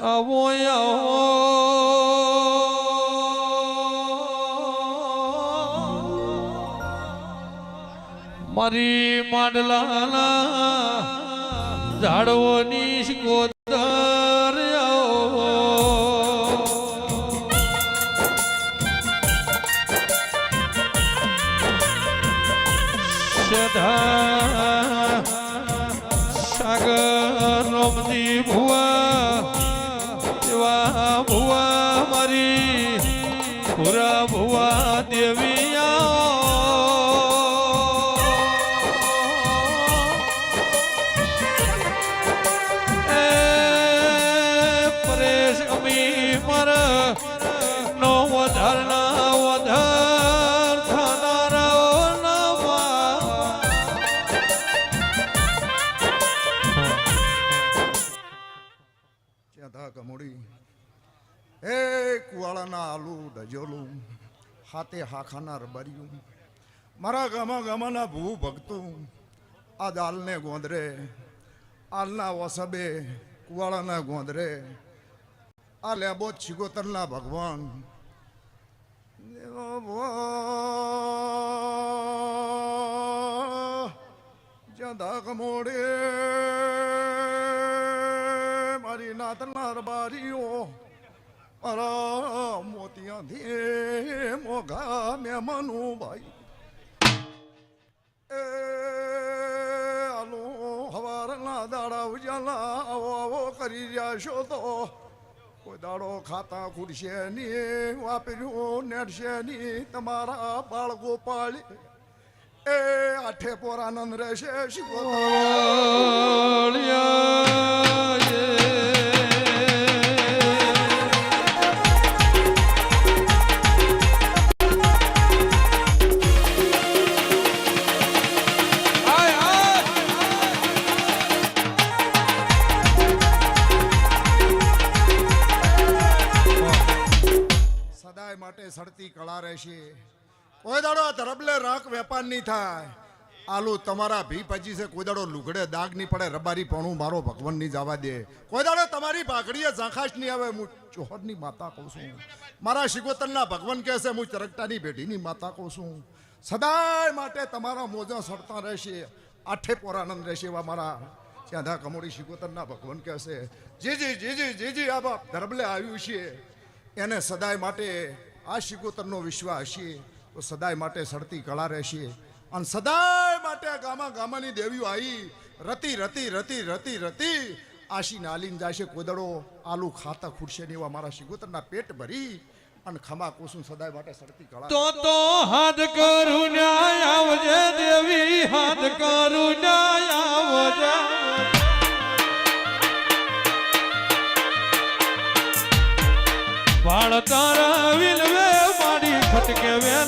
આવો આવો મારી માંડલાના ઝાડવોની ગોદર આવો સદા સાગર રમતી ભુવા પુરા ભુવા દેવી પરેશ અમી મર નો વધાર ના વધાર થનારાઓ નવા. ત્યાં ધા કમોડી એ કુવાળાના આલુ ડજોલું, હાથે હાખાના રબારિયું મારા ગામા ગામાના ભૂ ભક્તું, આ દાલને ગોંદરે, આલના વસબે કુવાળાના ગોંદરે, આ લેબો છિગોતરના ભગવાન. ધા કમોડે મારી નાતના રબારીઓ મારા મોતિયાથી મોઘા મહેમાનું ભાઈ એ આલો હવારના દાડા ઉજાલા આવો આવો કરી રહ્યા છો તો. કોઈ દાડો ખાતા ખૂટશે નહીં, વાપર્યું નેટશે નહીં, તમારા બાળ ગોપાલ એ આઠે પોરાનંદ રહેશે, શીખો સદાય માટે સડતી કળા રહેશે. કોઈ દાડો આ ધરબલે રાખ વેપાર નહીં થાય. આલુ તમારા ભી પચી છે, કોઈ દાડો લુગડે દાગ નહીં પડે, રબારી પણ મારો ભગવાન નહીં જવા દે. કોઈ દાડો તમારી ભાગડીએ ઝાંખાશ નહીં આવે, હું ચોહરની માતા કહું છું. મારા શિગોતરના ભગવાન કહે છે, હું ચરકટાની ભેટીની માતા કહું છું. સદાય માટે તમારા મોજા સડતા રહેશે, આઠે પોરાનંદ રહેશે એવા મારા ચાંદા કમોડી શિગોતરના ભગવાન કહે જી જી જી જી જી જી આ બાપ ધરબલે આવ્યું છે. એને સદાય માટે આ શિકોતરનો વિશ્વાસ છે. તો સદાય માટે સડતી કળા રહેશે. અને સદાય માટે ગામા ગામાની દેવીઓ આવી રતી રતી રતી રતી રતી આશી નાલીન જાશે કોદડો આલુ ખાતા ખૂટશે ને એવા મારા શિકોતરના પેટ ભરી અને ખમા કોસું સદાય માટે સડતી કળા તો તો હાથ કરું આવજે દેવી હાથ કરું આવજે. વાળ તારા વિલવે મારી ખટકે વેલ.